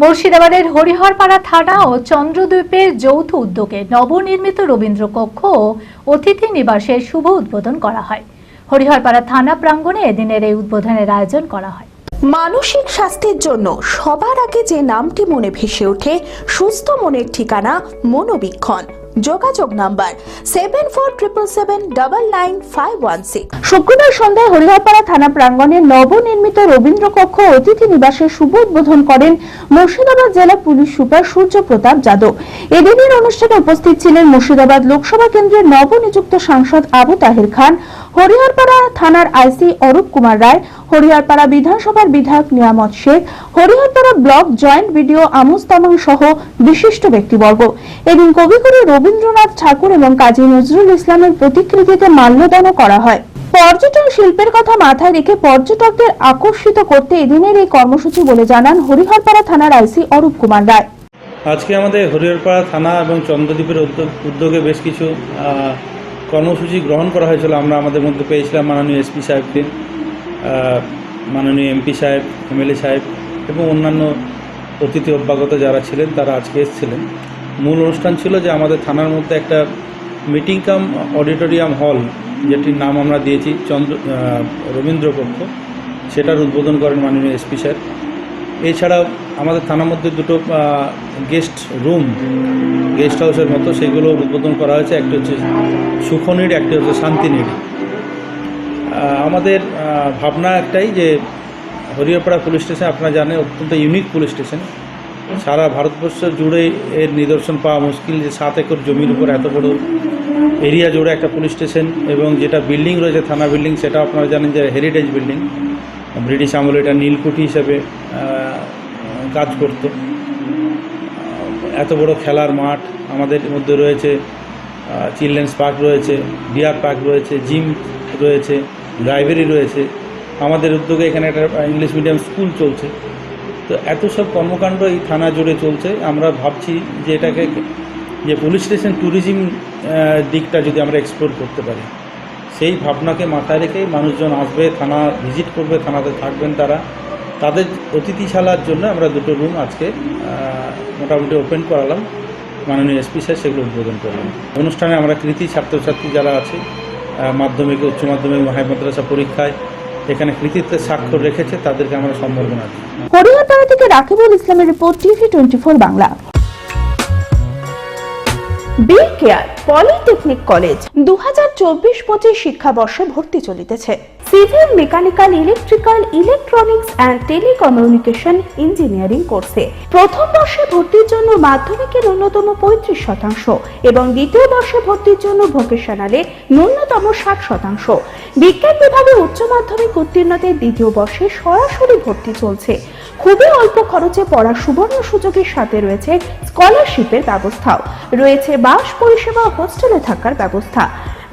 মুর্শিদাবাদের হরিহরপাড়া থানা ও চন্দ্রদ্বীপের যৌথ উদ্যোগে নবনির্মিত রবীন্দ্র কক্ষ ও অতিথি নিবাসের শুভ উদ্বোধন করা হয়। হরিহরপাড়া থানা প্রাঙ্গণে এদিনের এই উদ্বোধনের আয়োজন করা হয়। মানসিক স্বাস্থ্যের জন্য সবার আগে যে নামটি মনে ভেসে ওঠে, সুস্থ মনের ঠিকানা মনোবীক্ষণ। যোগাযোগ number seven four triple seven double nine five one six শুক্রবার সন্ধ্যায় হরিহরপাড়া থানা প্রাঙ্গণে নবনির্মিত রবীন্দ্র কক্ষ অতিথি নিবাসের শুভ উদ্বোধন করেন মুর্শিদাবাদ জেলা পুলিশ সুপার সূর্য প্রতাপ যাদব। এদিনের অনুষ্ঠানে উপস্থিত ছিলেন মুর্শিদাবাদ লোকসভা কেন্দ্রের নবনিযুক্ত সাংসদ আবু তাহির খান হরিহরপাড়া থানার আইসি অরূপ কুমার রায়, হরিহরপাড়া বিধানসভার বিধায়ক Niamat Sheikh, Hariharpara block joint BDO Amuj Tamang সহ বিশিষ্ট ব্যক্তিবর্গ। এদিন কবিগুরু রবীন্দ্রনাথ ঠাকুর এবং কাজী নজরুল ইসলামের প্রতিকৃতিতে মাল্যদানও করা হয়। পর্যটন শিল্পের কথা মাথায় রেখে পর্যটকদের আকর্ষিত করতে এদিনের এই কর্মসূচি বলে জানান হরিহরপাড়া থানার আইসি অরূপ কুমার রায়। আজকে আমাদের হরিহরপাড়া থানা এবং চন্দ্রদ্বীপের উদ্যোগে বেশ কিছু কর্মসূচি গ্রহণ করা হয়েছিল আমরা আমাদের মধ্যে পেয়েছিলাম মাননীয় এসপি সাহেবকে মাননীয় এমপি সাহেব এমএলএ সাহেব এবং অন্যান্য অতিথি অভ্যাগত যারা ছিলেন তারা আজকে এসেছিলেন। মূল অনুষ্ঠান ছিল যে আমাদের থানার মধ্যে একটা মিটিং কাম অডিটোরিয়াম হল যেটির নাম আমরা দিয়েছি চন্দ্র আহ, রবীন্দ্র কক্ষ সেটার উদ্বোধন করেন মাননীয় এসপি স্যার এছাড়াও আমাদের থানার মধ্যে দুটো গেস্ট রুম গেস্ট হাউসের মতো, সেগুলো উদ্বোধন করা হয়েছে। একটি হচ্ছে সুখনির, একটি হচ্ছে শান্তিনিড় আমাদের ভাবনা একটাই যে হরিয়াপাড়া পুলিশ স্টেশন, আপনারা জানেন, অত্যন্ত ইউনিক পুলিশ স্টেশন। সারা ভারতবর্ষ জুড়ে এর নিদর্শন পাওয়া মুশকিল যে সাত একর জমির উপর এত বড় এরিয়া জুড়ে একটা পুলিশ স্টেশন এবং যেটা বিল্ডিং রয়েছে, থানা বিল্ডিং সেটা আপনারা জানেন যে হেরিটেজ বিল্ডিং ব্রিটিশ আমলে এটা নীলকুঠি হিসেবে কাজ করত। এত বড় খেলার মাঠ আমাদের মধ্যে রয়েছে চিলড্রেন্স পার্ক রয়েছে ডিয়ার পার্ক রয়েছে, জিম রয়েছে, লাইব্রেরি রয়েছে। আমাদের উদ্যোগে এখানে একটা ইংলিশ মিডিয়াম স্কুল চলছে। তো এত সব কর্মকাণ্ড এই থানা জুড়ে চলছে। আমরা ভাবছি যে এটাকে, যে পুলিশ স্টেশন ট্যুরিজম দিকটা যদি আমরা এক্সপ্লোর করতে পারি। সেই ভাবনাকে মাথায় রেখে মানুষজন আসবে, থানা ভিজিট করবে, থানাতে থাকবেন তারা। তাদের অতিথিশালার জন্য আমরা দুটো রুম আজকে মোটামুটি ওপেন করালাম। মাননীয় এসপি স্যার সেগুলো উদ্বোধন করলাম অনুষ্ঠানে আমরা কৃতি ছাত্রছাত্রী যারা আছে মাধ্যমিক, উচ্চ মাধ্যমিক হাই মাদ্রাসা পরীক্ষায় এখানে কৃতিত্বের স্বাক্ষর রেখেছে, তাদেরকে আমরা সম্বর্ধনা দিই। থেকে রাকিবুল ইসলামের report TV twenty Bangla. B care polytechnic college দু হাজার চব্বিশ পঁচিশ শিক্ষাবর্ষে ভর্তি চলিতেছে। Civil, mechanical, electrical, electronics and telecommunication engineering কোর্সে। প্রথম বর্ষে ভর্তির জন্য মাধ্যমিকের ন্যূনতম পঁয়ত্রিশ শতাংশ এবং দ্বিতীয় বর্ষে ভর্তির জন্য ভোকেশনালে ন্যূনতম ষাট শতাংশ। বিজ্ঞান বিভাগে উচ্চ মাধ্যমিক উত্তীর্ণদের দ্বিতীয় বর্ষে সরাসরি ভর্তি চলছে। খুবই অল্প খরচে পড়ার সুবর্ণ সুযোগের সাথে রয়েছে স্কলারশিপের ব্যবস্থাও। রয়েছে বাস, পরিষেবা ও হোস্টেলে থাকার ব্যবস্থা।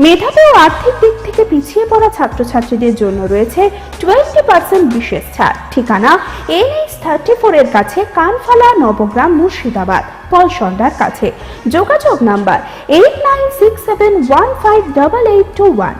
মেধাবী ও আর্থিক দিক থেকে পিছিয়ে পড়া ছাত্রছাত্রীদের জন্য রয়েছে টোয়েন্টি পার্সেন্ট বিশেষ ছাড়। ঠিকানা এনএইচ থার্টি ফোরের কাছে কানফালা নবগ্রাম মুর্শিদাবাদ পলসন্ডার কাছে। যোগাযোগ number eight nine six seven one five double eight two one